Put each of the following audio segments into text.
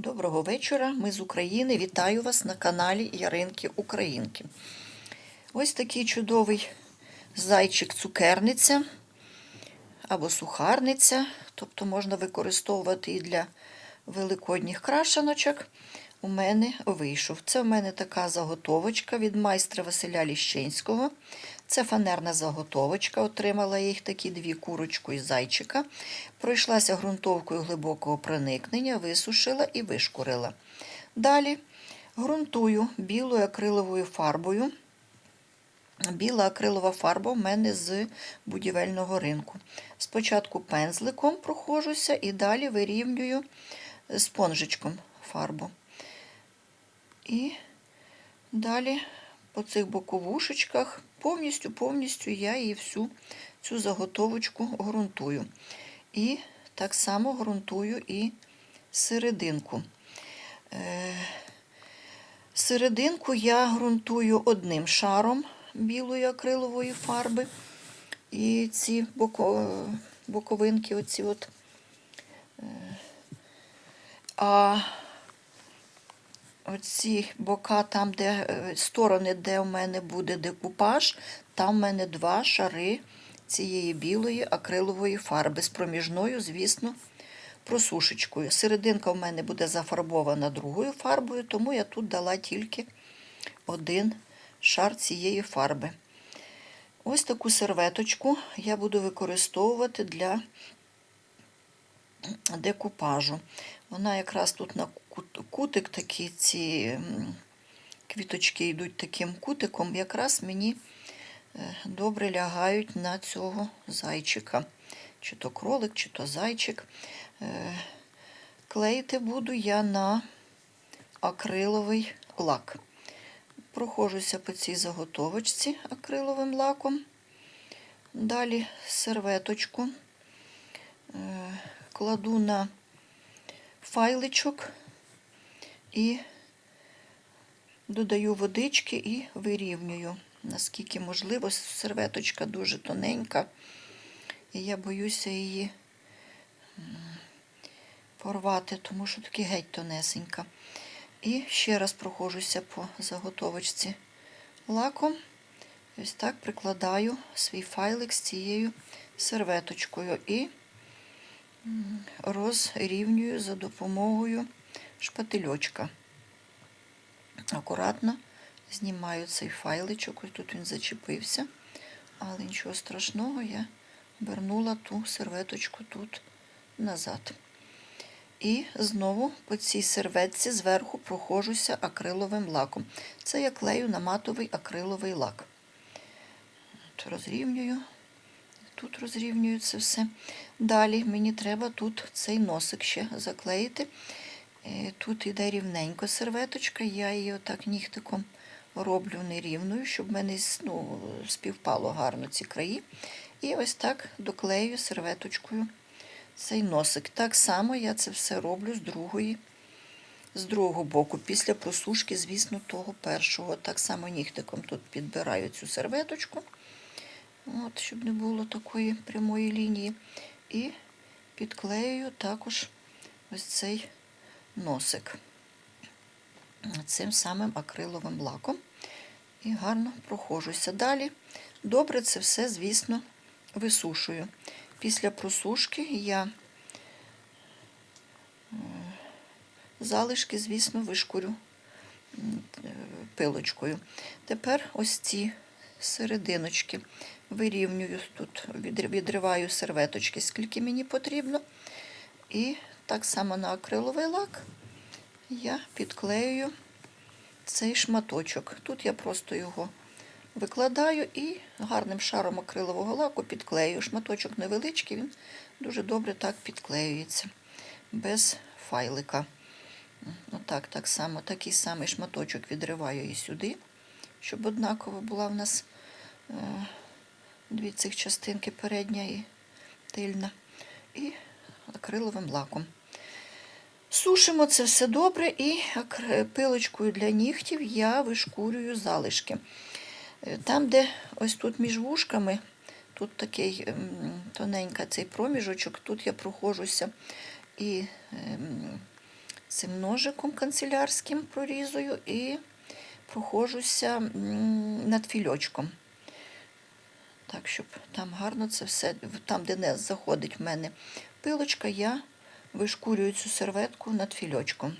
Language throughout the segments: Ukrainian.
Доброго вечора. Ми з України. Вітаю вас на каналі Яринки Українки. Ось такий чудовий зайчик-цукерниця або сухарниця, тобто можна використовувати і для великодніх крашаночок. У мене вийшов. Це в мене така заготовочка від майстра Василя Ліщенського. Це фанерна заготовочка. Отримала їх такі дві курочку і зайчика. Пройшлася ґрунтовкою глибокого проникнення, висушила і вишкурила. Далі ґрунтую білою акриловою фарбою. Біла акрилова фарба в мене з будівельного ринку. Спочатку пензликом прохожуся і далі вирівнюю спонжичком фарбу. І далі по цих боковушечках повністю-повністю я її всю цю заготовочку ґрунтую. І так само ґрунтую і серединку. Е, Серединку я ґрунтую одним шаром білої акрилової фарби. І ці боко, боковинки, оці от. Е, А оці бока, там, де е, сторони, де в мене буде декупаж, там в мене два шари цієї білої акрилової фарби з проміжною, звісно, просушечкою. Серединка в мене буде зафарбована другою фарбою, тому я тут дала тільки один шар цієї фарби. Ось таку серветочку я буду використовувати для декупажу. Вона якраз тут на кутик такі ці квіточки йдуть таким кутиком, якраз мені е, добре лягають на цього зайчика. Чи то кролик, чи то зайчик. Е, клеїти буду я на акриловий лак. Прохожуся по цій заготовочці акриловим лаком. Далі серветочку е, кладу на файличок і додаю водички і вирівнюю, наскільки можливо. Серветочка дуже тоненька, і я боюся її порвати, тому що таки геть тонесенька. І ще раз проходжуся по заготовочці лаком. Ось так прикладаю свій файлик з цією серветочкою і розрівнюю за допомогою шпательочка. Акуратно знімаю цей файличок, ось тут він зачепився, але нічого страшного, я вернула ту серветочку тут назад. І знову по цій серветці зверху прохожуся акриловим лаком. Це я клею на матовий акриловий лак. От розрівнюю, тут розрівнюю це все. Далі мені треба тут цей носик ще заклеїти. Е, тут йде рівненько серветочка, я її отак нігтиком роблю нерівною, щоб в мене ну, співпало гарно ці краї. І ось так доклею серветочкою цей носик. Так само я це все роблю з другої, з другого боку. Після просушки, звісно, того першого. Так само нігтиком тут підбираю цю серветочку, от, щоб не було такої прямої лінії. І підклеюю також ось цей носик цим самим акриловим лаком. І гарно прохожуся. Далі добре це все, звісно, висушую. Після просушки я залишки, звісно, вишкурю пилочкою. Тепер ось ці серединочки вирівнюю, тут відриваю серветочки, скільки мені потрібно. І так само на акриловий лак я підклею цей шматочок. Тут я просто його викладаю і гарним шаром акрилового лаку підклею. Шматочок невеличкий, він дуже добре так підклеюється, без файлика. Отак, так само, такий самий шматочок відриваю і сюди, щоб однаково була в нас е, дві цих частинки передня і тильна. І акриловим лаком. Сушимо це все добре і пилочкою для нігтів я вишкурюю залишки. Е, там, де ось тут між вушками, тут такий тоненький цей проміжочок, тут я прохожуся і цим ножиком канцелярським прорізую і проходжуся м, над фільочком. Так, щоб там гарно це все, там, де не заходить в мене пилочка, я вишкурюю цю серветку над фільочком.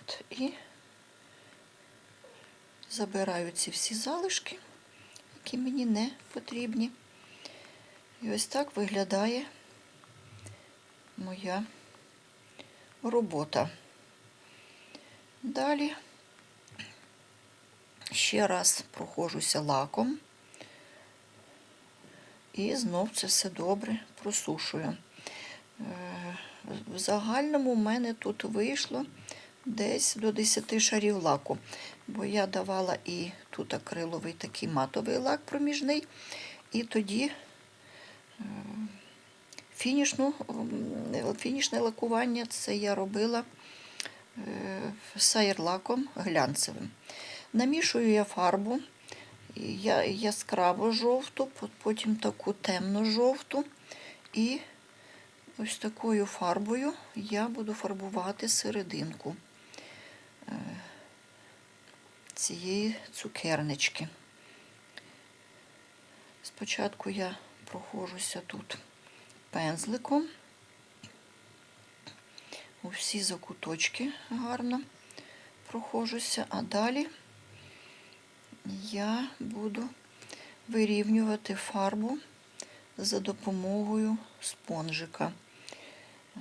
От, і забираю ці всі залишки, які мені не потрібні. І ось так виглядає моя робота. Далі ще раз проходжуся лаком і знов це все добре просушую. Е, В загальному в мене тут вийшло десь до 10 шарів лаку, бо я давала і тут акриловий такий матовий лак проміжний, і тоді е, фінішну, фінішне лакування це я робила е, сайрлаком глянцевим. Намішую я фарбу, я яскраво жовту, потім таку темно-жовту. І ось такою фарбою я буду фарбувати серединку е, цієї цукернички. Спочатку я проходжуся тут пензликом. У всі закуточки гарно проходжуся, а далі я буду вирівнювати фарбу за допомогою спонжика. Е,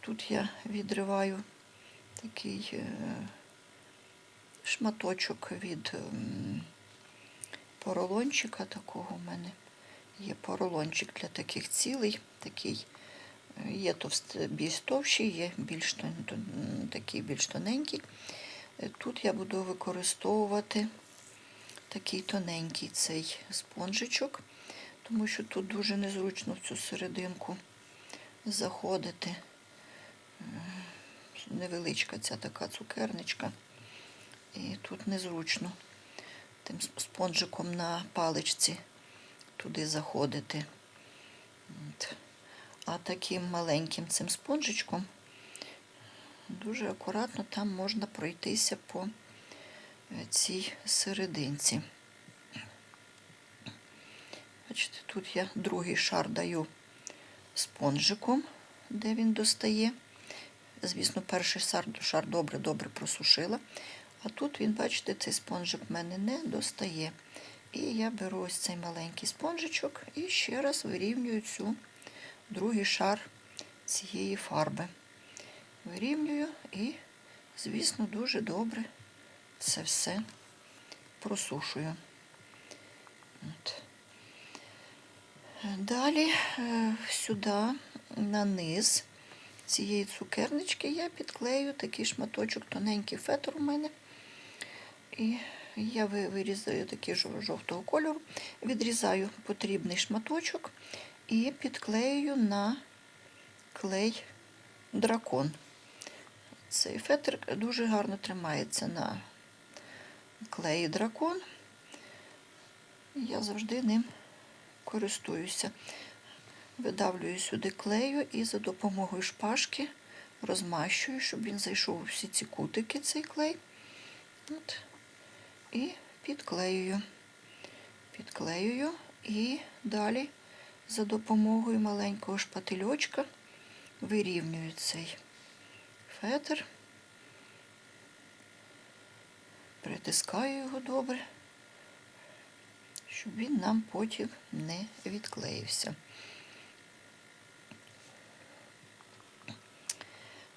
Тут я відриваю такий е, шматочок від поролончика такого в мене. Є поролончик для таких цілей, такий е, є товст, більш товщий, є більш такий більш тоненький. Тут я буду використовувати такий тоненький цей спонжичок, тому що тут дуже незручно в цю серединку заходити. Е, Невеличка ця така цукерничка. І тут незручно тим спонжиком на паличці туди заходити. А таким маленьким цим спонжичком дуже акуратно там можна пройтися по е, цій серединці. Бачите, тут я другий шар даю спонжиком, де він достає. Звісно, перший шар, добре-добре просушила. А тут він, бачите, цей спонжик в мене не достає. І я беру ось цей маленький спонжичок і ще раз вирівнюю цю другий шар цієї фарби. Вирівнюю і, звісно, дуже добре це все просушую. От. Далі е, сюди, на низ цієї цукернички, я підклею такий шматочок, тоненький фетр у мене. І я вирізаю такий жовтого кольору, відрізаю потрібний шматочок і підклею на клей дракон. Цей фетр дуже гарно тримається на клеї дракон. Я завжди ним користуюся. Видавлюю сюди клею і за допомогою шпажки розмащую, щоб він зайшов у всі ці кутики, цей клей. От. І підклеюю. Підклеюю і далі за допомогою маленького шпательочка вирівнюю цей фетр, притискаю його добре, щоб він нам потім не відклеївся.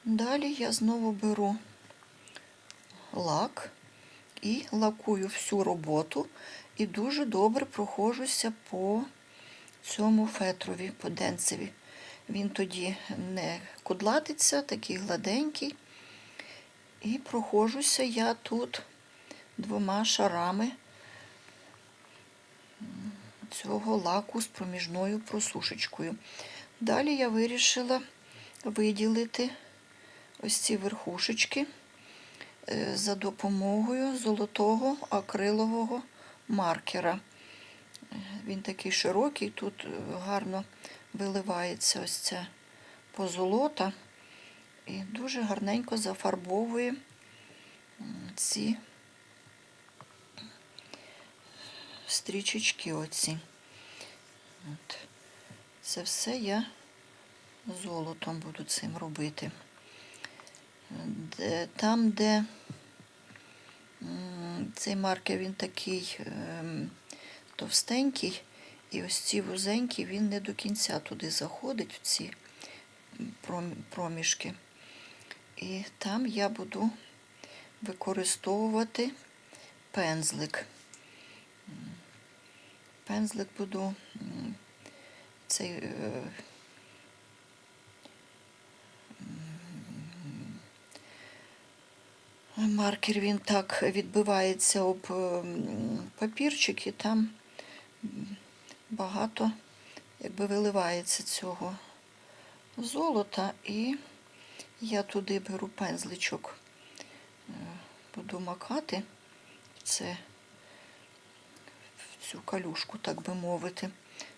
Далі я знову беру лак і лакую всю роботу і дуже добре проходжуся по цьому фетрові, по денцеві. Він тоді не кудлатиться, такий гладенький. І проходжуся я тут двома шарами цього лаку з проміжною просушечкою. Далі я вирішила виділити ось ці верхушечки е, за допомогою золотого акрилового маркера. Він такий широкий, тут е, гарно виливається ось ця позолота і дуже гарненько зафарбовує ці стрічечки оці. От. Це все я золотом буду цим робити. Де, там, де цей маркер він такий ем, товстенький, і ось ці вузенькі, він не до кінця туди заходить, в ці проміжки. І там я буду використовувати пензлик. Пензлик буду цей е, маркер він так відбивається об папірчик, і там багато якби виливається цього золота, і я туди беру пензличок, е, буду макати. Це цю калюшку, так би мовити,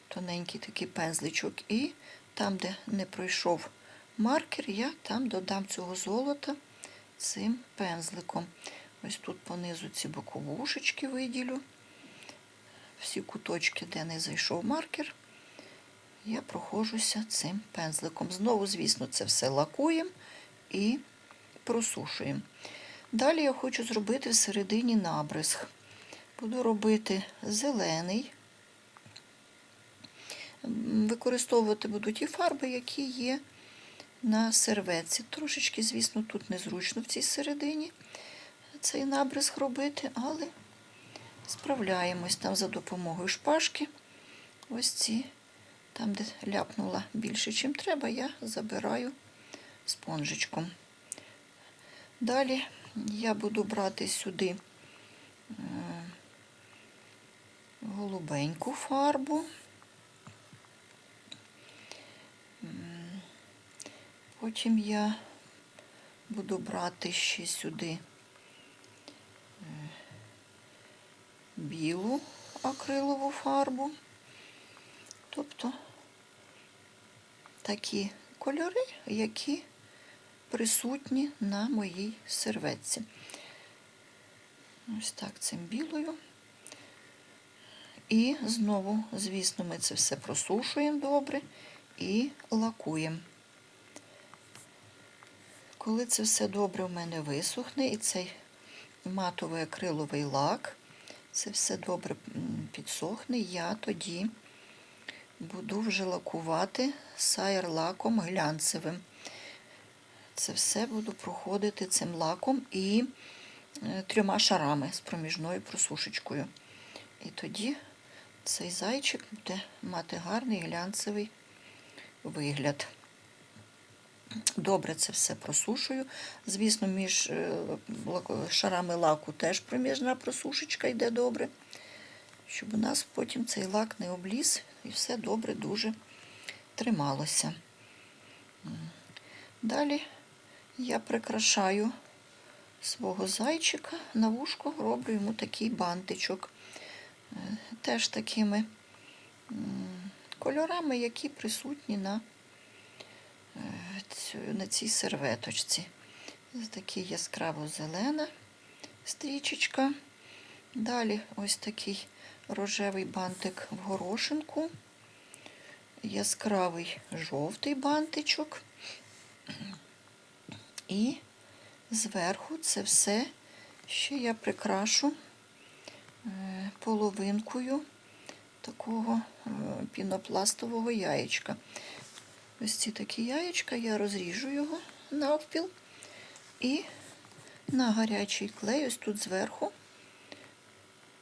тоненький такий пензличок. І там, де не пройшов маркер, я там додам цього золота цим пензликом. Ось тут понизу ці боковушечки виділю. Всі куточки, де не зайшов маркер, я проходжуся цим пензликом. Знову, звісно, це все лакуємо і просушуємо. Далі я хочу зробити всередині набризг. Буду робити зелений. Використовувати буду ті фарби, які є на серветці. Трошечки, звісно, тут незручно в цій середині цей набризг робити, але справляємось там за допомогою шпажки. Ось ці, там, де ляпнула більше, чим треба, я забираю спонжичком. Далі я буду брати сюди голубеньку фарбу. Потім я буду брати ще сюди білу акрилову фарбу. Тобто такі кольори, які присутні на моїй серветці. Ось так цим білою. І знову, звісно, ми це все просушуємо добре і лакуємо. Коли це все добре в мене висохне, і цей матовий акриловий лак, це все добре підсохне, я тоді буду вже лакувати сайр-лаком глянцевим. Це все буду проходити цим лаком і е, трьома шарами з проміжною просушечкою. І тоді цей зайчик буде мати гарний глянцевий вигляд. Добре це все просушую. Звісно, між е, шарами лаку теж проміжна просушечка йде добре, щоб у нас потім цей лак не обліз і все добре дуже трималося. Далі я прикрашаю свого зайчика на вушко, роблю йому такий бантичок. Теж такими кольорами, які присутні на, е, на цій серветочці. Ось такий яскраво зелена стрічечка. Далі ось такий рожевий бантик в горошинку, яскравий жовтий бантичок. І зверху це все ще я прикрашу е, половинкою такого е, пінопластового яєчка. Ось ці такі яєчка, я розріжу його навпіл і на гарячий клей, ось тут зверху,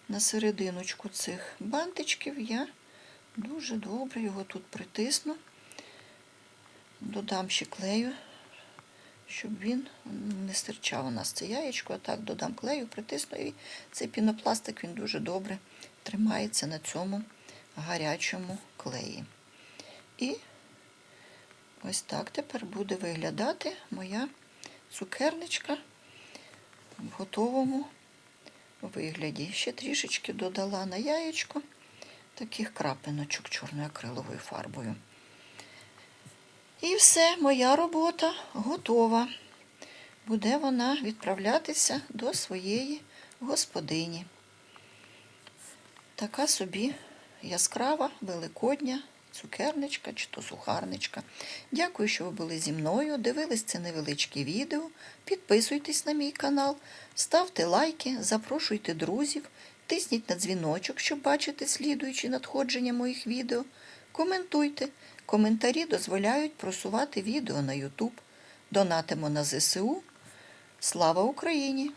на серединочку цих бантичків, я дуже добре його тут притисну, додам ще клею, щоб він не стирчав у нас це яєчко, так додам клею, притисну, і цей пінопластик він дуже добре тримається на цьому гарячому клеї. І ось так тепер буде виглядати моя цукерничка в готовому вигляді. Ще трішечки додала на яєчко таких крапиночок чорною акриловою фарбою. І все, моя робота готова. Буде вона відправлятися до своєї господині. Така собі яскрава, великодня цукерничка чи то сухарничка. Дякую, що ви були зі мною. Дивились це невеличке відео. Підписуйтесь на мій канал, ставте лайки, запрошуйте друзів, тисніть на дзвіночок, щоб бачити слідуючі надходження моїх відео. Коментуйте. Коментарі дозволяють просувати відео на YouTube. Донатимо на ЗСУ. Слава Україні!